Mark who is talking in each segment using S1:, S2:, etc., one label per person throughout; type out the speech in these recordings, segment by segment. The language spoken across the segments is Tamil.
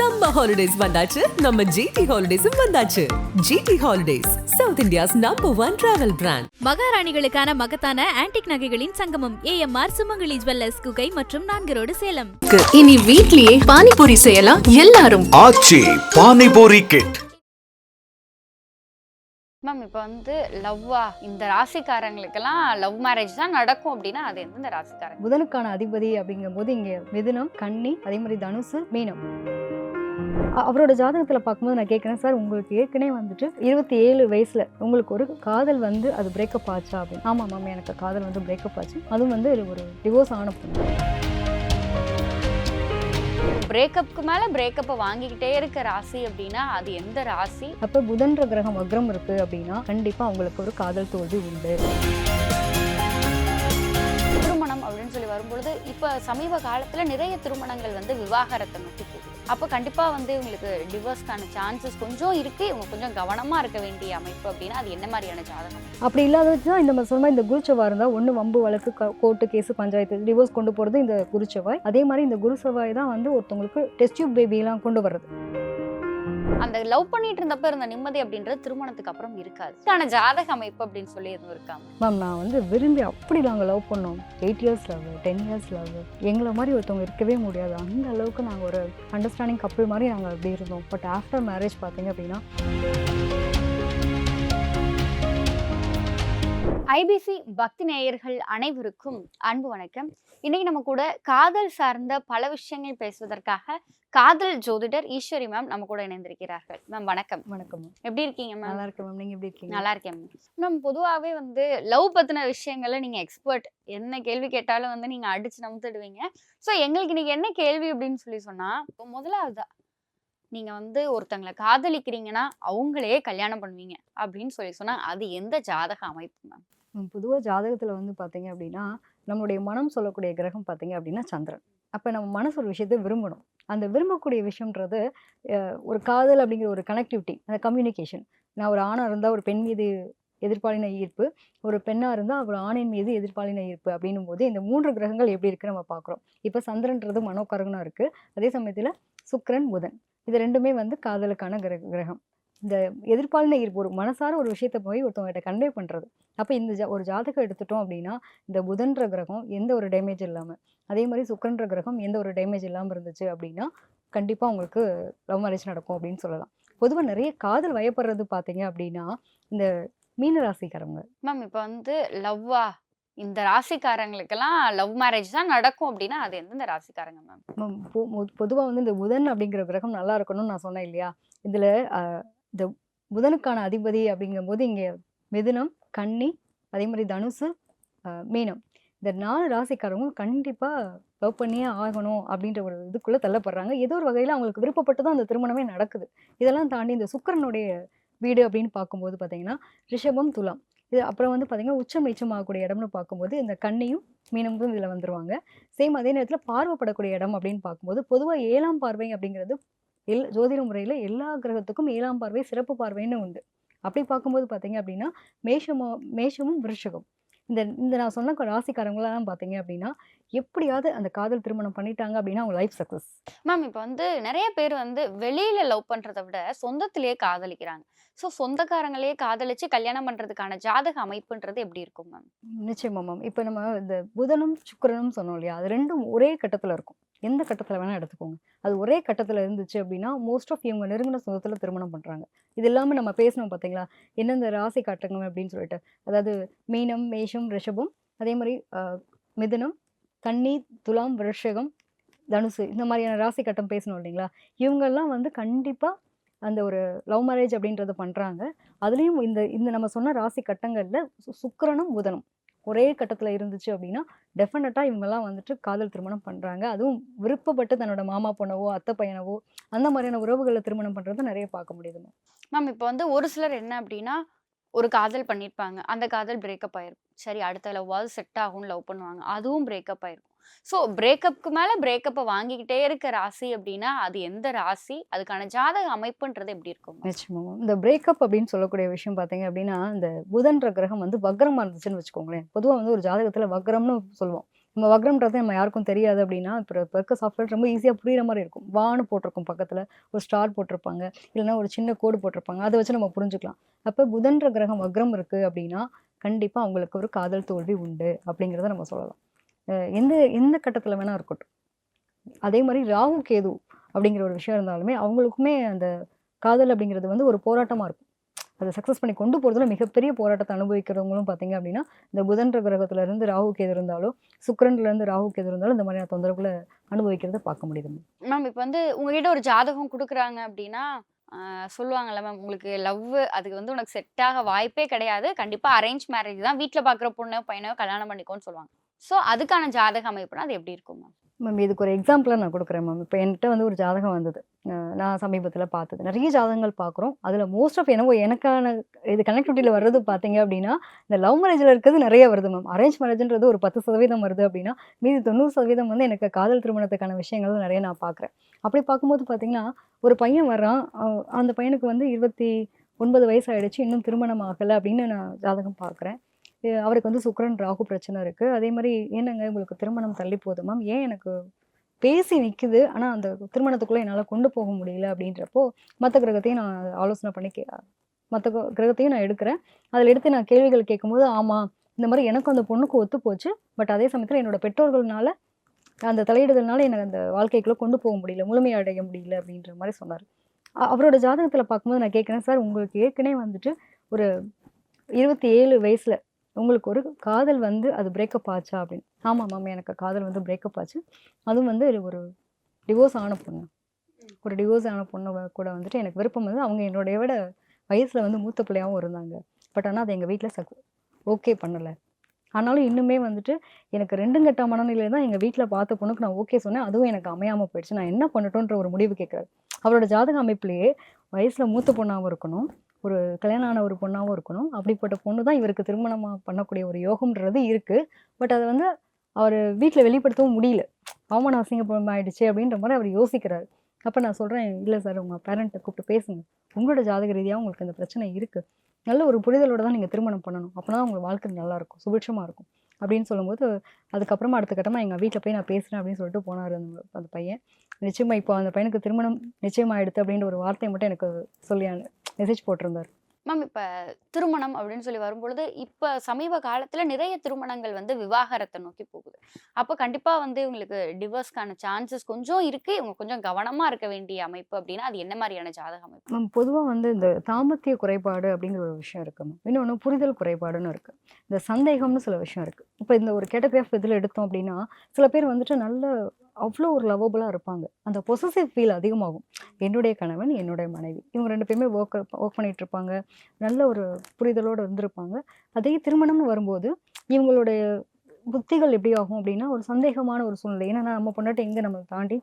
S1: சம்மர் ஹாலிடேஸ் வந்தாச்சு. நம்ம ஜிடி ஹாலிடேஸும் வந்தாச்சு. GT holidays South India's number one travel brand
S2: மகாராணிகளுக்கான மகத்தான ஆன்டிக் நகைகளின் சங்கமம் ஏஎம்ஆர் சுமங்கலி ஜுவல்லர்ஸ் குகை மற்றும் நான்கு ரோடு சேலம்.
S3: இனி வீட்லயே பானிபூரி செய்யலாம் எல்லாரும்.
S4: ஆச்சி பானிபூரி கிட்
S5: மேம் இப்போ வந்து லவ்வா இந்த ராசிக்காரங்களுக்கெல்லாம் லவ் மேரேஜ் தான் நடக்கும் அப்படின்னா அது எந்தெந்த ராசிக்காரங்க?
S6: புதனுக்கான அதிபதி அப்படிங்கும்போது இங்கே மிதுனம் கன்னி அதே மாதிரி தனுசு மீனம். அவரோட ஜாதகத்தில் பார்க்கும்போது நான் கேட்குறேன் சார் உங்களுக்கு ஏற்கனவே வந்துட்டு இருபத்தி ஏழு வயசில் உங்களுக்கு ஒரு காதல் வந்து அது பிரேக்கப் ஆச்சா? அப்படின்னு. ஆமாம் மேம் எனக்கு காதல் வந்து பிரேக்கப் ஆச்சு. அதுவும் வந்து ஒரு டிவோர்ஸ் ஆன பொண்ணு.
S5: பிரேக்கப்புக்கு மேல பிரேக்கப்பை வாங்கிக்கிட்டே இருக்க ராசி அப்படின்னா அது எந்த ராசி?
S6: அப்போ புதன்ற கிரகம் வக்ரம் இருக்கு அப்படின்னா கண்டிப்பாக அவங்களுக்கு ஒரு காதல் தோல்வி உண்டு.
S5: அப்படின்னு சொல்லி வரும்பொழுது இப்போ சமீப காலத்தில் நிறைய திருமணங்கள் வந்து விவாகரத்தை நோக்கி போகுது. அப்போ கண்டிப்பாக வந்து இவங்களுக்கு டிவோர்ஸ்க்கான சான்சஸ் கொஞ்சம் இருக்கு. இவங்க கொஞ்சம் கவனமாக இருக்க வேண்டிய அமைப்பு அப்படின்னா அது என்ன மாதிரியான ஜாதகம்?
S6: அப்படி இல்லாத தான் இந்த மாதிரி சொன்ன இந்த குருச்செவ்வாய் இருந்தால் ஒன்று வம்பு வழக்கு கோர்ட்டு கேஸு பஞ்சாயத்து டிவோர்ஸ் கொண்டு போகிறது இந்த குருச்செவ்வாய் அதே மாதிரி இந்த குரு தான் வந்து ஒருத்தவங்களுக்கு டெஸ்ட் டியூப் பேபிலாம் கொண்டு வர்றது.
S5: அந்த லவ் பண்ணிட்டு இருந்தப்ப இருந்த நிம்மதி அப்படின்றது திருமணத்துக்கு அப்புறம் இருக்காது. ஆனா ஜாதக அமைப்பு அப்படின்னு சொல்லி எதுவும் இருக்காம
S6: மேம் நான் வந்து விரும்பி அப்படி நாங்கள் லவ் பண்ணோம். Eight years love ten years love எங்களை மாதிரி ஒருத்தவங்க இருக்கவே முடியாது. அந்த அளவுக்கு நாங்கள் ஒரு அண்டர்ஸ்டாண்டிங் கப்பல் மாதிரி நாங்கள் அப்படி இருந்தோம். பட் ஆஃப்டர் மேரேஜ் பார்த்தீங்க அப்படின்னா
S5: ஐபிசி பக்தி நேயர்கள் அனைவருக்கும் அன்பு வணக்கம். இன்னைக்கு நம்ம கூட காதல் சார்ந்த பல விஷயங்கள் பேசுவதற்காக காதல் ஜோதிடர் ஈஸ்வரி மேம் நம்ம கூட இணைந்திருக்கிறார்கள். மேம் வணக்கம்.
S6: வணக்கம்
S5: எப்படி இருக்கீங்க மேம்
S6: நல்லா இருக்கேன் மேம் நீங்கள் எப்படி இருக்கீங்க?
S5: நல்லா இருக்கேன் மேம் மேம் பொதுவாகவே வந்து லவ் பத்தின விஷயங்கள்ல நீங்க எக்ஸ்பர்ட் என்ன கேள்வி கேட்டாலும் வந்து நீங்க அடிச்சு நமுத்துடுவீங்க ஸோ எங்களுக்கு இன்னைக்கு என்ன கேள்வி அப்படின்னு சொல்லி சொன்னா இப்போ முதலாவதா நீங்க வந்து ஒருத்தங்களை காதலிக்கிறீங்கன்னா அவங்களே கல்யாணம் பண்ணுவீங்க அப்படின்னு சொல்லி சொன்னா அது எந்த ஜாதக அமைப்பு மேம்
S6: பொதுவாக ஜாதகத்தில் வந்து பார்த்தீங்க அப்படின்னா நம்மளுடைய மனம் சொல்லக்கூடிய கிரகம் பார்த்தீங்க அப்படின்னா சந்திரன். அப்போ நம்ம மனசு ஒரு விஷயத்தை விரும்பணும். அந்த விரும்பக்கூடிய விஷயம்ன்றது ஒரு காதல் அப்படிங்கிற ஒரு கனெக்டிவிட்டி அந்த கம்யூனிகேஷன் நான் ஒரு ஆணாக இருந்தால் ஒரு பெண் மீது எதிர்பாலின ஈர்ப்பு ஒரு பெண்ணாக இருந்தால் ஒரு ஆணின் மீது எதிர்பாலின ஈர்ப்பு அப்படின்னும் போது இந்த மூன்று கிரகங்கள் எப்படி இருக்கு நம்ம பார்க்குறோம் இப்போ சந்திரன்றது மனோகரகனாக இருக்குது அதே சமயத்தில் சுக்கரன் புதன். இது ரெண்டுமே வந்து காதலுக்கான கிரக கிரகம். இந்த எதிர்பாலின ஈர்ப்பு ஒரு மனசார ஒரு விஷயத்தை போய் ஒருத்தவங்ககிட்ட கன்வே பண்ணுறது அப்போ இந்த ஜா ஒரு ஜாதகம் எடுத்துட்டோம் அப்படின்னா இந்த புதன்ற கிரகம் எந்த ஒரு டேமேஜ் இல்லாமல் அதே மாதிரி சுக்கிரன்ற கிரகம் எந்த ஒரு டேமேஜ் இல்லாமல் இருந்துச்சு அப்படின்னா கண்டிப்பாக உங்களுக்கு லவ் மேரேஜ் நடக்கும் அப்படின்னு சொல்லலாம். பொதுவாக நிறைய காதல் வயப்படுறது பார்த்தீங்க அப்படின்னா இந்த மீன ராசிக்காரங்க
S5: மேம் இப்போ வந்து லவ்வா இந்த ராசிக்காரங்களுக்கெல்லாம் லவ் மேரேஜ் தான் நடக்கும் அப்படின்னா அது எந்தெந்த ராசிக்காரங்க மேம்
S6: பொதுவாக வந்து இந்த புதன் அப்படிங்கிற கிரகம் நல்லா இருக்கணும்னு நான் சொன்னேன் இல்லையா? இதில் இந்த புதனுக்கான அதிபதி அப்படிங்கும்போது இங்கே மிதுனம் கன்னி அதே மாதிரி தனுசு மீனம். இந்த நாலு ராசிக்காரங்களும் கண்டிப்பாக லவ் பண்ணியே ஆகணும் அப்படின்ற ஒரு இதுக்குள்ளே தள்ளப்படுறாங்க. ஏதோ ஒரு வகையில் அவங்களுக்கு விருப்பப்பட்டு தான் அந்த திருமணமே நடக்குது. இதெல்லாம் தாண்டி இந்த சுக்கிரனுடைய வீடு அப்படின்னு பார்க்கும்போது பார்த்தீங்கன்னா ரிஷபம் துலாம். இது அப்புறம் வந்து பார்த்தீங்கன்னா உச்சம் நீச்சம் ஆகக்கூடிய இடம்னு பார்க்கும்போது இந்த கண்ணையும் மீனமும் இதில் வந்துருவாங்க. சேம் அதே நேரத்தில் பார்வைப்படக்கூடிய இடம் அப்படின்னு பார்க்கும்போது பொதுவாக ஏழாம் பார்வை அப்படிங்கிறது எல் ஜோதிட முறையில் எல்லா கிரகத்துக்கும் ஏழாம் பார்வை சிறப்பு பார்வைன்னு உண்டு. அப்படி பார்க்கும்போது பார்த்தீங்க அப்படின்னா மேஷமோ மேஷமும் விருஷகம். இந்த இந்த நான் சொன்ன ராசிக்காரங்களெல்லாம் பார்த்தீங்க அப்படின்னா எப்படியாவது அந்த காதல் திருமணம் பண்ணிட்டாங்க அப்படின்னா அவங்க லைஃப் சக்ஸஸ்
S5: மேம் இப்போ வந்து நிறைய பேர் வந்து வெளியில லவ் பண்றதை விட சொந்தத்திலேயே காதலிக்கிறாங்க. ஸோ சொந்தக்காரங்களே காதலிச்சு கல்யாணம் பண்றதுக்கான ஜாதக அமைப்புன்றது எப்படி இருக்கும் மேம்
S6: நிச்சயமா மேம் இப்போ நம்ம இந்த புதனும் சுக்கிரனும் சொன்னோம் இல்லையா? அது ரெண்டும் ஒரே கட்டத்தில் இருக்கும். எந்த கட்டத்தில் வேணால் எடுத்துக்கோங்க. அது ஒரே கட்டத்தில் இருந்துச்சு அப்படின்னா மோஸ்ட் ஆஃப் இவங்க நெருங்கின சொந்தத்தில் திருமணம் பண்ணுறாங்க இது இல்லாமல் நம்ம பேசணும் பார்த்தீங்களா எந்தெந்த ராசி காட்டுங்க அப்படின்னு சொல்லிட்டு. அதாவது மீனம் மேஷம் ரிஷபம் அதே மாதிரி மிதுனம் கன்னி துலாம் விருஷகம் தனுசு இந்த மாதிரியான ராசி கட்டம் பேசணும் இல்லைங்களா? இவங்கெல்லாம் வந்து கண்டிப்பாக அந்த ஒரு லவ் மேரேஜ் அப்படின்றத பண்ணுறாங்க அதுலேயும் இந்த இந்த நம்ம சொன்ன ராசி கட்டங்களில் சுக்கரனும் புதனும். ஒரே கட்டத்தில் இருந்துச்சு அப்படின்னா டெஃபினட்டாக இவங்கெல்லாம் வந்துட்டு காதல் திருமணம் பண்ணுறாங்க அதுவும் விருப்பப்பட்டு தன்னோட மாமா பொண்ணவோ அத்தை பையனவோ அந்த மாதிரியான உறவுகளை திருமணம் பண்ணுறதை நிறைய பார்க்க முடியுது
S5: மேம் இப்போ வந்து ஒரு சிலர் என்ன அப்படின்னா ஒரு காதல் பண்ணியிருப்பாங்க அந்த காதல் பிரேக்கப் ஆயிருக்கும் சரி அடுத்த லவ்வாவது செட் ஆகும்னு லவ் பண்ணுவாங்க. அதுவும் பிரேக்கப் ஆயிருக்கும் ஸோ பிரேக்கப்புக்கு மேல பிரேக்கப்பை வாங்கிக்கிட்டே இருக்க ராசி அப்படின்னா அது எந்த ராசி? அதுக்கான ஜாதக அமைப்புன்றது எப்படி இருக்கும்
S6: நிச்சயமாக இந்த பிரேக்கப் அப்படின்னு சொல்லக்கூடிய விஷயம் பார்த்தீங்க அப்படின்னா இந்த புதன்ற கிரகம் வந்து வக்ரமாக இருந்துச்சுன்னு வச்சுக்கோங்களேன். பொதுவாக வந்து ஒரு ஜாதகத்தில் வக்ரம்னு சொல்லுவோம். நம்ம வக்ரம்ன்றது நம்ம யாருக்கும் தெரியாது அப்படின்னா இப்போ இப்போ இருக்க சாஃப்ட்வேர் ரொம்ப ஈஸியாக புரியுற மாதிரி இருக்கும். வான்னு போட்டிருக்கும் பக்கத்தில். ஒரு ஸ்டார் போட்டிருப்பாங்க. இல்லைன்னா ஒரு சின்ன கோடு போட்டிருப்பாங்க. அதை வச்சு நம்ம புரிஞ்சுக்கலாம். அப்போ புதன்ற கிரகம் வக்ரம் இருக்குது அப்படின்னா கண்டிப்பாக அவங்களுக்கு ஒரு காதல் தோல்வி உண்டு அப்படிங்கிறத நம்ம சொல்லலாம். எந்த எந்த கட்டத்தில் வேணால் இருக்கட்டும். அதே மாதிரி ராகு கேது அப்படிங்கிற ஒரு விஷயம் இருந்தாலுமே அவங்களுக்குமே அந்த காதல் அப்படிங்கிறது வந்து ஒரு போராட்டமாக இருக்கும். அதை சக்ஸஸ் பண்ணி கொண்டு போகிறதுல மிகப்பெரிய போராட்டத்தை அனுபவிக்கிறவங்களும் பார்த்தீங்க அப்படின்னா இந்த புதன்ற கிரகத்துலேருந்து ராகு கேது இருந்தாலும் சுக்கரன்லேருந்து ராகு கேது இருந்தாலும் இந்த மாதிரியான தொந்தரவுகளை அனுபவிக்கிறத பார்க்க முடியுது
S5: மேம் இப்போ வந்து உங்ககிட்ட ஒரு ஜாதகம் கொடுக்குறாங்க அப்படின்னா சொல்லுவாங்கல்ல மேம் உங்களுக்கு லவ் அதுக்கு வந்து உனக்கு செட் ஆக வாய்ப்பே கிடையாது. கண்டிப்பாக அரேஞ்ச் மேரேஜ் தான். வீட்டில் பார்க்குற பொண்ணு பையனோ கல்யாணம் பண்ணிக்கோன்னு சொல்லுவாங்க. ஸோ அதுக்கான ஜாதக அமைப்புனா அது எப்படி இருக்கும் மேம்
S6: மேம் இதுக்கு ஒரு எக்ஸாம்பிளாக நான் கொடுக்குறேன் மேம் இப்போ என்கிட்ட வந்து ஒரு ஜாதகம் வந்தது. நான் சமீபத்தில் பார்த்தது. நிறைய ஜாதகங்கள் பார்க்குறோம். அதில் மோஸ்ட் ஆஃப் என்னவோ எனக்கான இது கனெக்டிவிட்டியில் வர்றது பார்த்தீங்க அப்படின்னா இந்த லவ் மேரேஜில் இருக்கிறது நிறைய வருது மேம் அரேஞ்ச் மேரேஜ்ன்றது ஒரு பத்து சதவீதம் வருது அப்படின்னா மீதி தொண்ணூறு சதவீதம் வந்து எனக்கு காதல் திருமணத்துக்கான விஷயங்கள் நிறைய நான் பார்க்குறேன். அப்படி பார்க்கும்போது பார்த்தீங்கன்னா ஒரு பையன் வர்றான். அந்த பையனுக்கு வந்து இருபத்தி ஒன்பது வயசு ஆகிடுச்சு இன்னும் திருமணம் ஆகலை அப்படின்னு நான் ஜாதகம் பார்க்குறேன். அவருக்கு வந்து சுக்கிரன் ராகு பிரச்சனை இருக்குது அதே மாதிரி என்னங்க உங்களுக்கு திருமணம் தள்ளி போகுது மேம் ஏன் எனக்கு பேசி நிற்குது ஆனால் அந்த திருமணத்துக்குள்ளே என்னால் கொண்டு போக முடியல அப்படின்றப்போ மற்ற கிரகத்தையும் நான் ஆலோசனை பண்ணி கே மற்ற கிரகத்தையும் நான் எடுக்கிறேன். அதில் எடுத்து நான் கேள்விகள் கேட்கும்போது ஆமாம் இந்த மாதிரி எனக்கும் அந்த பொண்ணுக்கு ஒத்து போச்சு. பட் அதே சமயத்தில் என்னோட பெற்றோர்கள்னால அந்த தலையிடுதல்னால எனக்கு அந்த வாழ்க்கைக்குள்ளே கொண்டு போக முடியல முழுமையடைய முடியல அப்படின்ற மாதிரி சொன்னார். அவரோட ஜாதகத்தில் பார்க்கும்போது நான் கேட்குறேன் சார் உங்களுக்கு ஏற்கனவே வந்துட்டு ஒரு இருபத்தி ஏழு வயசில் உங்களுக்கு ஒரு காதல் வந்து அது பிரேக்கப் ஆச்சா அப்படின்னு. ஆமாம் மேம் எனக்கு காதல் வந்து பிரேக்கப் ஆச்சு. அதுவும் வந்து ஒரு டிவோர்ஸ் ஆன பொண்ணு. ஒரு டிவோர்ஸ் ஆன பொண்ணு கூட வந்துட்டு எனக்கு விருப்பம் வந்து அவங்க என்னுடைய விட வயசில் வந்து மூத்த பிள்ளையாகவும் இருந்தாங்க. பட் ஆனால் அதை எங்கள் வீட்டில் சக் ஓகே பண்ணலை. ஆனாலும் இன்னுமே வந்துட்டு எனக்கு ரெண்டும் கட்ட மனநிலையில தான் எங்கள் வீட்டில் பார்த்த பொண்ணுக்கு நான் ஓகே சொன்னேன். அதுவும் எனக்கு அமையாமல் போயிடுச்சு. நான் என்ன பண்ணட்டும்ன்ற ஒரு முடிவு கேட்குறாரு. அவரோட ஜாதக அமைப்புலேயே வயசில் மூத்த பொண்ணாகவும் இருக்கணும். ஒரு கல்யாணம் ஆன ஒரு பொண்ணாகவும் இருக்கணும். அப்படிப்பட்ட பொண்ணு தான் இவருக்கு திருமணமாக பண்ணக்கூடிய ஒரு யோகம்ன்றது இருக்குது பட் அதை வந்து அவர் வீட்டில் வெளிப்படுத்தவும் முடியல. அவமான அசிங்கப்பம் ஆயிடுச்சு. அப்படின்ற மாதிரி அவர் யோசிக்கிறாரு. அப்போ நான் சொல்கிறேன் இல்லை சார் உங்கள் பேரண்ட்டை கூப்பிட்டு பேசுங்க. உங்களோட ஜாதக ரீதியாக உங்களுக்கு இந்த பிரச்சனை இருக்குது நல்ல ஒரு புரிதலோடு தான் நீங்கள் திருமணம் பண்ணணும். அப்போ தான் உங்கள் வாழ்க்கை நல்லாயிருக்கும் சுபிட்சமாக இருக்கும். அப்படின்னு சொல்லும்போது அதுக்கப்புறமா அடுத்த கட்டமாக எங்கள் வீட்டில் போய் நான் பேசுகிறேன் அப்படின்னு சொல்லிட்டு போனார் அந்த அந்த பையன். நிச்சயமாக இப்போ அந்த பையனுக்கு திருமணம் நிச்சயமாகிடுது அப்படின்ற ஒரு வார்த்தையை மட்டும் எனக்கு சொல்லி மெசேஜ் போட்டிருந்தார்.
S5: மேம் இப்போ திருமணம் அப்படின்னு சொல்லி வரும்பொழுது இப்போ சமீப காலத்தில் நிறைய திருமணங்கள் வந்து விவாகரத்தை நோக்கி போகுது. அப்போ கண்டிப்பாக வந்து இவங்களுக்கு டிவோர்ஸ்க்கான சான்சஸ் கொஞ்சம் இருக்குது இவங்க கொஞ்சம் கவனமாக இருக்க வேண்டிய அமைப்பு அப்படின்னா அது என்ன மாதிரியான ஜாதக அமைப்பு?
S6: மேம் பொதுவாக வந்து இந்த தாமத்திய குறைபாடு அப்படிங்கிற ஒரு விஷயம் இருக்கு மேம். இன்னொன்று புரிதல் குறைபாடுன்னு இருக்கு. இந்த சந்தேகம்னு சில விஷயம் இருக்கு. இப்போ இந்த ஒரு கேட்டகரி ஆஃப் இதில் எடுத்தோம் அப்படின்னா சில பேர் வந்துட்டு நல்ல அவ்வளோ ஒரு லவபுளாக இருப்பாங்க. அந்த பொசசிவ் ஃபீல் அதிகமாகும். என்னுடைய கணவன் என்னுடைய மனைவி. இவங்க ரெண்டு பேருமே ஒர்க் ஒர்க் பண்ணிகிட்டு இருப்பாங்க. நல்ல ஒரு புரிதலோடு இருந்திருப்பாங்க. அதே திருமணம்னு வரும்போது இவங்களுடைய புத்திகள் எப்படி ஆகும் அப்படின்னா ஒரு சந்தேகமான ஒரு சூழ்நிலை. ஏன்னா நம்ம பொண்டாட்டி எங்கே நம்மளை தாண்டி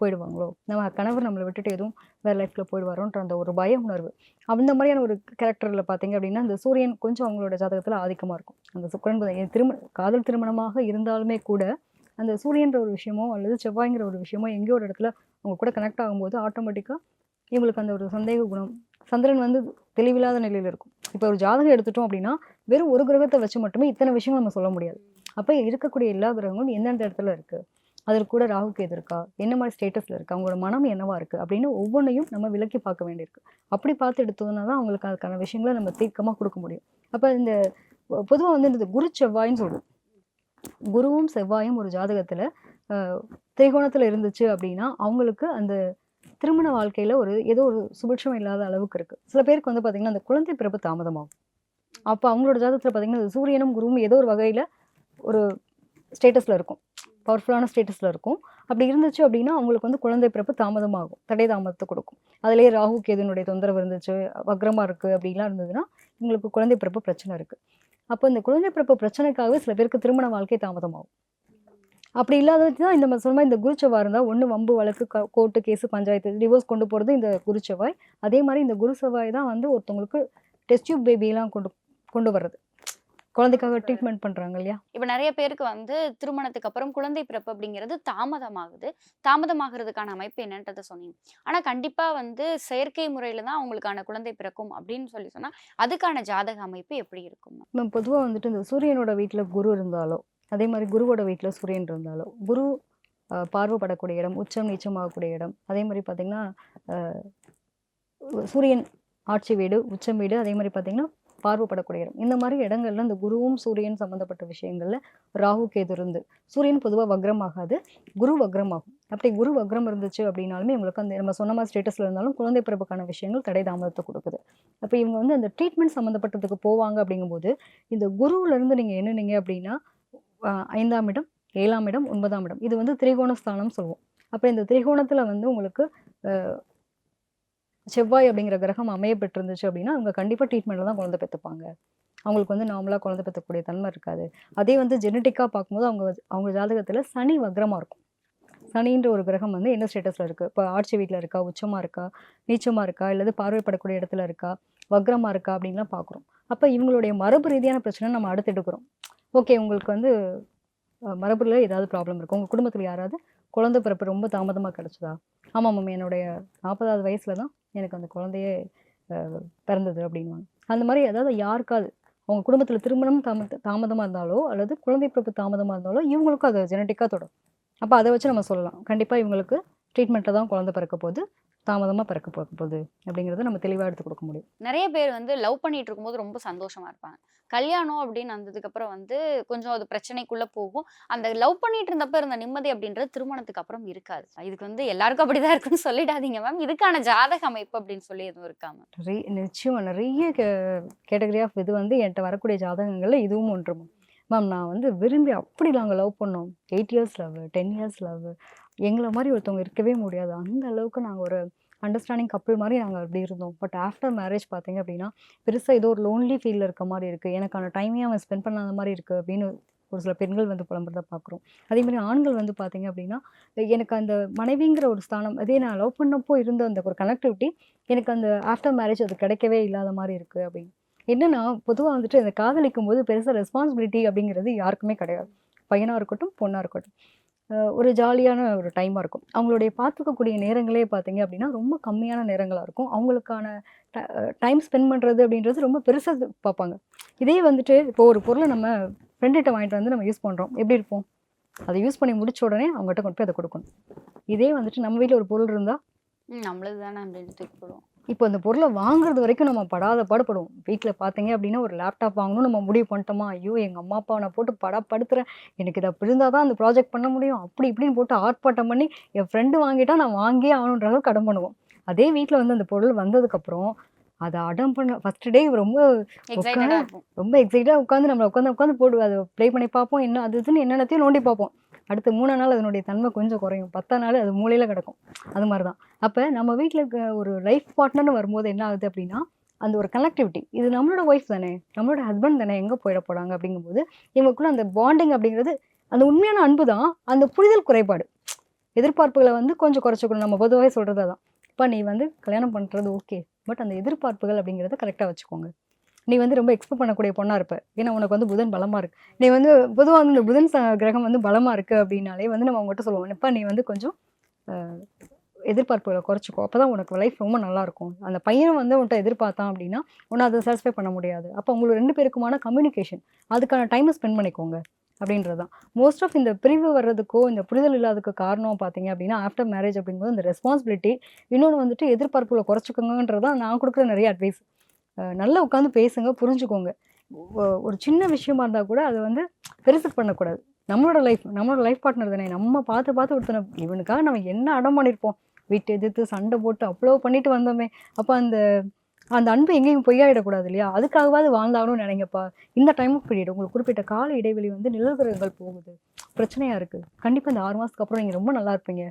S6: போயிடுவாங்களோ? நம்ம கணவர் நம்மளை விட்டுட்டு எதுவும் வேறு லைஃப்பில் போயிடுவாரோன்ற அந்த ஒரு பய உணர்வு. அந்த மாதிரியான ஒரு கேரக்டரில் பார்த்தீங்க அப்படின்னா அந்த சூரியன் கொஞ்சம் அவங்களோட ஜாதகத்தில் ஆதிக்கமாக இருக்கும். அந்த சுக்கரன் புதன் திருமண காதல் திருமணமாக இருந்தாலுமே கூட அந்த சூரியன்ற ஒரு விஷயமோ அல்லது செவ்வாய்ங்கிற ஒரு விஷயமோ எங்கேயோ ஒரு இடத்துல அவங்க கூட கனெக்ட் ஆகும்போது ஆட்டோமேட்டிக்காக இவங்களுக்கு அந்த ஒரு சந்தேக குணம். சந்திரன் வந்து தெளிவில்லாத நிலையில் இருக்கும். இப்போ ஒரு ஜாதகம் எடுத்துட்டோம் அப்படின்னா வெறும் ஒரு கிரகத்தை வச்சு மட்டுமே இத்தனை விஷயங்கள் நம்ம சொல்ல முடியாது. அப்போ இருக்கக்கூடிய எல்லா கிரகங்களும் எந்தெந்த இடத்துல இருக்குது அதில் கூட ராகு கேது இருக்கா? என்ன மாதிரி ஸ்டேட்டஸில் இருக்குது அவங்களோட மனம் என்னவா இருக்குது அப்படின்னு ஒவ்வொன்றையும் நம்ம விலக்கி பார்க்க வேண்டியிருக்கு. அப்படி பார்த்து எடுத்தோம்னா தான் அவங்களுக்கு அதுக்கான விஷயங்களை நம்ம தீர்க்கமாக கொடுக்க முடியும். அப்போ இந்த பொதுவாக வந்து இந்த குரு செவ்வாயின்னு சொல்லுவோம் குருவும் செவ்வாயும் ஒரு ஜாதகத்தில் திரிகோணத்தில் இருந்துச்சு அப்படின்னா அவங்களுக்கு அந்த திருமண வாழ்க்கையில் ஒரு ஏதோ ஒரு சுபிட்சம் இல்லாத அளவுக்கு இருக்குது சில பேருக்கு வந்து பார்த்திங்கன்னா அந்த குழந்தை பிறப்பு தாமதமாகும். அப்போ அவங்களோட ஜாதகத்தில் பார்த்திங்கன்னா சூரியனும் குருவும் ஏதோ ஒரு வகையில் ஒரு ஸ்டேட்டஸில் இருக்கும். பவர்ஃபுல்லான ஸ்டேட்டஸில் இருக்கும். அப்படி இருந்துச்சு அப்படின்னா அவங்களுக்கு வந்து குழந்தை பிறப்பு தாமதமாகும். தடை தாமதத்தை கொடுக்கும். அதுலேயே ராகு கேதுனுடைய தொந்தரவு இருந்துச்சு வக்ரமாக இருக்குது அப்படிலாம் இருந்ததுன்னா உங்களுக்கு குழந்தை பிறப்பு பிரச்சனை இருக்குது அப்போ இந்த குழந்தை பிறப்பு பிரச்சனைக்காகவே சில பேருக்கு திருமண வாழ்க்கை தாமதமாகும். அப்படி இல்லாதது தான் இந்த சொன்ன மாதிரி இந்த குருச்செவ்வாய் இருந்தால் ஒன்று வம்பு வழக்கு கோர்ட்டு கேஸு பஞ்சாயத்து டிவோர்ஸ் கொண்டு போகிறது இந்த குருச்செவ்வாய். அதே மாதிரி இந்த குரு செவ்வாய் தான் வந்து ஒருத்தவங்களுக்கு டெஸ்ட் டியூப் பேபிலாம் கொண்டு கொண்டு வர்றது. குழந்தைக்காக ட்ரீட்மெண்ட் பண்ணுறாங்க இல்லையா?
S5: இப்போ நிறைய பேருக்கு வந்து திருமணத்துக்கு அப்புறம் குழந்தை பிறப்பு அப்படிங்கிறது தாமதமாகுது. தாமதமாகிறதுக்கான அமைப்பு என்னன்றதை சொன்னீங்க. ஆனா கண்டிப்பா வந்து செயற்கை முறையில தான் அவங்களுக்கான குழந்தை பிறக்கும் அப்படின்னு சொல்லி சொன்னா அதுக்கான ஜாதக அமைப்பு எப்படி இருக்கும்?
S6: மேம் பொதுவாக வந்துட்டு இந்த சூரியனோட வீட்டில் குரு இருந்தாலோ அதே மாதிரி குருவோட வீட்டில் சூரியன் இருந்தாலும் குரு பார்வைப்படக்கூடிய இடம் உச்சம் நீச்சமாகக்கூடிய இடம் அதே மாதிரி பார்த்தீங்கன்னா சூரியன் ஆட்சி வீடு உச்சம் வீடு அதே மாதிரி பார்த்திங்கன்னா பார்வைப்படக்கூடிய இடம். இந்த மாதிரி இடங்கள்ல இந்த குருவும் சூரியன் சம்மந்தப்பட்ட விஷயங்கள்ல ராகு கேது இருந்து சூரியன் பொதுவாக வக்ரம் ஆகாது குரு வக்ரம் ஆகும். அப்படி குரு வக்ரம் இருந்துச்சு அப்படின்னாலுமே இவங்களுக்கு அந்த நம்ம சொன்ன மாதிரி ஸ்டேட்டஸ்ல இருந்தாலும் குழந்தை பிறப்புக்கான விஷயங்கள் தடை தாமதத்தை கொடுக்குது. அப்போ இவங்க வந்து அந்த ட்ரீட்மெண்ட் சம்மந்தப்பட்டதுக்கு போவாங்க அப்படிங்கும்போது இந்த குருவிலேருந்து நீங்கள் நீங்க அப்படின்னா ஐந்தாம் இடம் ஏழாம் இடம் ஒன்பதாம் இடம். இது வந்து திரிகோண ஸ்தானம் சொல்லுவோம். அப்போ இந்த திரிகோணத்தில் வந்து உங்களுக்கு செவ்வாய் அப்படிங்கிற கிரகம் அமைய பெற்றிருந்துச்சு அப்படின்னா அவங்க கண்டிப்பாக ட்ரீட்மெண்ட்டில் தான் குழந்தை பெற்றுப்பாங்க. அவங்களுக்கு வந்து நார்மலாக குழந்தை பெற்றக்கூடிய தன்மை இருக்காது. அதே வந்து ஜெனட்டிக்காக பார்க்கும்போது அவங்க அவங்க ஜாதகத்தில் சனி வக்ரமாக இருக்கும். சனின்ற ஒரு கிரகம் வந்து என்ன ஸ்டேட்டஸில் இருக்குது இப்போ ஆட்சி வீட்டில் இருக்கா? உச்சமாக இருக்கா? நீச்சமாக இருக்கா? இல்லது பார்வைப்படக்கூடிய இடத்துல இருக்கா? வக்ரமாக இருக்கா? அப்படின்லாம் பார்க்குறோம். அப்போ இவங்களுடைய மரபு ரீதியான பிரச்சனை நம்ம அடுத்து எடுக்கிறோம் ஓகே உங்களுக்கு வந்து அஹ், மரபுல ஏதாவது ப்ராப்ளம் இருக்கும் உங்கள் குடும்பத்தில் யாராவது குழந்தை பிறப்பு ரொம்ப தாமதமாக கிடச்சதா? ஆமாம் மேம் என்னுடைய நாற்பதாவது வயசில் தான் எனக்கு அந்த குழந்தையே பிறந்தது அப்படின்வாங்க அந்த மாதிரி ஏதாவது யாருக்காவது அவங்க குடும்பத்தில் திருமணம் தாம தாமதமாக இருந்தாலோ அல்லது குழந்தை பிறப்பு தாமதமாக இருந்தாலோ இவங்களுக்கும் அது ஜெனட்டிக்காக தொடரும். அப்போ அதை வச்சு நம்ம சொல்லலாம். கண்டிப்பாக இவங்களுக்கு ட்ரீட்மெண்ட்டில் தான் குழந்தை பிறக்க போகுது. தாமதமாக பிறக்க போக போகுது அப்படிங்கிறத நம்ம தெளிவாக எடுத்து கொடுக்க முடியும்.
S5: நிறைய பேர் வந்து லவ் பண்ணிட்டு இருக்கும்போது ரொம்ப சந்தோஷமா இருப்பாங்க. கல்யாணம் அப்படின்னு வந்ததுக்கு அப்புறம் வந்து கொஞ்சம் அது பிரச்சனைக்குள்ள போகும். அந்த லவ் பண்ணிட்டு இருந்தப்ப இருந்த நிம்மதி அப்படின்றது திருமணத்துக்கு அப்புறம் இருக்காது. இதுக்கு வந்து எல்லாருக்கும் அப்படிதான் இருக்குன்னு சொல்லிடாதீங்க மேம் இதுக்கான ஜாதக அமைப்பு அப்படின்னு சொல்லி எதுவும் இருக்காம
S6: நிறைய நிச்சயமா நிறைய கேட்டகரி ஆஃப் இது வந்து என்கிட்ட வரக்கூடிய ஜாதகங்கள்ல இதுவும் ஒன்று மேம் நான் வந்து விரும்பி அப்படி நாங்கள் லவ் பண்ணோம். Eight years love ten years love எங்களை மாதிரி ஒருத்தவங்க இருக்கவே முடியாது. அந்த அளவுக்கு நாங்கள் ஒரு அண்டர்ஸ்டாண்டிங் கப்பிள் மாதிரி நாங்கள் அப்படி இருந்தோம். பட் ஆஃப்டர் மேரேஜ் பார்த்தீங்க அப்படின்னா பெருசாக ஏதோ ஒரு லோன்லி ஃபீலில் இருக்க மாதிரி இருக்குது எனக்கான டைமே அவன் ஸ்பெண்ட் பண்ணாத மாதிரி இருக்குது அப்படின்னு ஒரு சில பெண்கள் வந்து புலம்புறத பார்க்குறோம் அதேமாதிரி ஆண்கள் வந்து பார்த்தீங்க அப்படின்னா எனக்கு அந்த மனைவிங்கிற ஒரு ஸ்தானம் அதே நான் லவ் பண்ணப்போ இருந்த அந்த ஒரு கனெக்டிவிட்டி எனக்கு அந்த ஆஃப்டர் மேரேஜ் அது கிடைக்கவே இல்லாத மாதிரி இருக்குது அப்படின்னு. என்னன்னா பொதுவாக வந்துட்டு இந்த காதலிக்கும் போது பெருசாக ரெஸ்பான்சிபிலிட்டி அப்படிங்கிறது யாருக்குமே கிடையாது. பையனாக இருக்கட்டும் பொண்ணாக இருக்கட்டும். ஒரு ஜாலியான ஒரு டைமாக இருக்கும். அவங்களுடைய பார்த்துக்கக்கூடிய நேரங்களே பார்த்தீங்க அப்படின்னா ரொம்ப கம்மியான நேரங்களாக இருக்கும். அவங்களுக்கான டைம் ஸ்பெண்ட் பண்ணுறது அப்படின்றது ரொம்ப பெருசாக பார்ப்பாங்க இதே வந்துட்டு இப்போ ஒரு பொருளை நம்ம ஃப்ரெண்டுகிட்ட வாங்கிட்டு வந்து நம்ம யூஸ் பண்ணுறோம் எப்படி இருப்போம் அதை யூஸ் பண்ணி முடிச்ச உடனே அவங்ககிட்ட கொண்டு போய் அதை கொடுக்கணும். இதே வந்துட்டு நம்ம வீட்டில் ஒரு பொருள் இருந்தால்
S5: நம்மளது தானே அப்படின்னு தூக்கி போடுவோம்.
S6: இப்போ அந்த பொருளை வாங்குறது வரைக்கும் நம்ம படாத பாடுபடுவோம். வீட்டில் பார்த்தீங்க அப்படின்னா ஒரு லேப்டாப் வாங்கணும் நம்ம முடிவு பண்ணிட்டோமா? ஐயோ எங்கள் அம்மா அப்பா நான் போட்டு படப்படுத்துறேன் எனக்கு இதை அப்படி இருந்தால் தான் அந்த ப்ராஜெக்ட் பண்ண முடியும். அப்படி இப்படின்னு போட்டு ஆர்ப்பாட்டம் பண்ணி என் ஃப்ரெண்டு வாங்கிட்டா நான் வாங்கியே ஆகணுன்ற அளவுக்கு கடன் பண்ணுவோம். அதே வீட்டில் வந்து அந்த பொருள் வந்ததுக்கப்புறம் அதை அடம் பண்ண ஃபர்ஸ்ட் டே ரொம்ப ரொம்ப எக்ஸைட்டாக உட்காந்து நம்மளை உட்காந்து உட்காந்து போடு அதை ப்ளே பண்ணி பார்ப்போம். என்ன அது இதுன்னு என்னென்னத்தையும் நோண்டி பார்ப்போம். அடுத்து மூணு நாள் அதனுடைய தன்மை கொஞ்சம் குறையும். பத்தாம் நாள் அது மூலையில் கிடக்கும். அது மாதிரி தான் அப்போ நம்ம வீட்டில் இருக்க ஒரு லைஃப் பார்ட்னர்னு வரும்போது என்ன ஆகுது அப்படின்னா அந்த ஒரு கனெக்டிவிட்டி இது நம்மளோட ஒய்ஃப் தானே நம்மளோட ஹஸ்பண்ட் தானே எங்கே போயிட போகிறாங்க அப்படிங்கும்போது இவங்களுக்குள்ள அந்த பாண்டிங் அப்படிங்கிறது அந்த உண்மையான அன்பு தான் அந்த புரிதல் குறைபாடு. எதிர்பார்ப்புகளை வந்து கொஞ்சம் குறைச்சிக்கணும். நம்ம பொதுவாகவே சொல்கிறது தான் இப்போ நீ வந்து கல்யாணம் பண்ணுறது ஓகே பட் அந்த எதிர்பார்ப்புகள் அப்படிங்கிறத கரெக்டாக வச்சுக்கோங்க. நீ வந்து ரொம்ப எக்ஸ்பெக்ட் பண்ணக்கூடிய பொண்ணாக இருப்ப. ஏன்னா உனக்கு வந்து புதன் பலமாக இருக்கு. நீ வந்து பொதுவாக வந்து இந்த புதன் ச- கிரகம் வந்து பலமாக இருக்குது அப்படின்னாலே வந்து நம்ம அவங்ககிட்ட சொல்லுவோம். இப்போ நீ வந்து கொஞ்சம் எதிர்பார்ப்புகளை குறைச்சிக்கோ. அப்போ தான் உனக்கு லைஃப் ரொம்ப நல்லாயிருக்கும் அந்த பையனை வந்து உன்ட்ட எதிர்பார்த்தான் அப்படின்னா உன்னை அதை சாட்டிஸ்ஃபை பண்ண முடியாது. அப்போ உங்களுக்கு ரெண்டு பேருக்குமான கம்யூனிகேஷன் அதுக்கான டைமை ஸ்பெண்ட் பண்ணிக்கோங்க அப்படின்றது தான் மோஸ்ட் ஆஃப் இந்த பிரிவு வர்றதுக்கோ இந்த புரிதல் இல்லாததுக்கு காரணம் பார்த்தீங்க அப்படின்னா ஆஃப்டர் மேரேஜ் அப்படிங்கும்போது இந்த ரெஸ்பான்சிபிலிட்டி இன்னொன்று வந்துட்டு எதிர்பார்ப்புகளை குறைச்சிக்கோங்கன்றது தான் நான் கொடுக்குற நிறைய அட்வைஸ் நல்லா உட்காந்து பேசுங்க புரிஞ்சுக்கோங்க. ஒ- ஒரு சின்ன விஷயமா இருந்தால் கூட அதை வந்து பெருசு பண்ணக்கூடாது. நம்மளோட லைஃப் நம்மளோட லைஃப் பார்ட்னர் தானே. நம்ம பார்த்து பார்த்து ஒருத்தனை இவனுக்காக நம்ம என்ன அடம் பண்ணியிருப்போம் வீட்டை எதிர்த்து சண்டை போட்டு அவ்வளோ பண்ணிட்டு வந்தோமே. அப்போ அந்த அந்த அன்பு எங்கேயும் பொய்யாயிடக்கூடாது இல்லையா? அதுக்காகவாது வாழ்ந்தாகணும்னு நினைங்கப்பா. இந்த டைம் பீரியட் உங்களுக்கு குறிப்பிட்ட கால இடைவெளி வந்து நிலவரங்கள் போகுது. பிரச்சனையாக இருக்குது கண்டிப்பாக இந்த ஆறு மாதத்துக்கு அப்புறம் நீங்கள் ரொம்ப நல்லா இருப்பீங்க.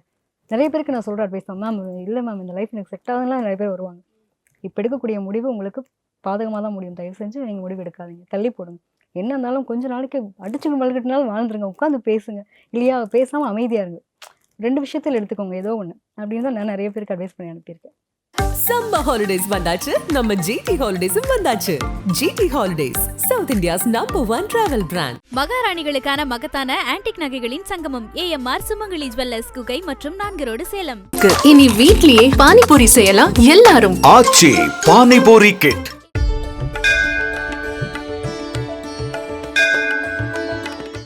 S6: நிறைய பேருக்கு நான் சொல்கிற அட்வைஸ் தான். மேம் இல்லை மேம் இந்த லைஃப் எனக்கு செட் ஆகுதுலாம் நிறைய பேர் வருவாங்க. இப்போ எடுக்கக்கூடிய முடிவு உங்களுக்கு பாதகமாக தான் முடியும். தயவு செஞ்சு நீங்கள் முடிவு எடுக்காதீங்க. தள்ளி போடுங்க. என்ன இருந்தாலும் கொஞ்ச நாளைக்கு அடிச்சுக்கு மல்கிட்டனாலும் வாழ்ந்துருங்க. உட்காந்து பேசுங்க. இல்லையா? பேசாமல் அமைதியாக இருங்க. ரெண்டு விஷயத்தில் எடுத்துக்கோங்க. ஏதோ ஒன்று அப்படின்னு தான் நான் நிறைய பேருக்கு அட்வைஸ் பண்ணி அனுப்பியிருக்கேன்.
S1: சம்மர் ஹாலிடேஸ் வந்தாச்சு. நம்ம ஜிடி ஹாலிடேஸும் வந்தாச்சு. GT holidays South India's number one travel brand
S2: மகாராணிகளுக்கான மகத்தான ஆன்டிக் நகைகளின் சங்கமம் ஏஎம்ஆர் சுமங்கலி ஜுவல்லர்ஸ் குகை மற்றும் நான்கு ரோடு சேலம்.
S3: இனி வீட்லயே பானிபூரி செய்யலாம். எல்லாரும்
S4: ஆச்சி பானிபூரி கிட்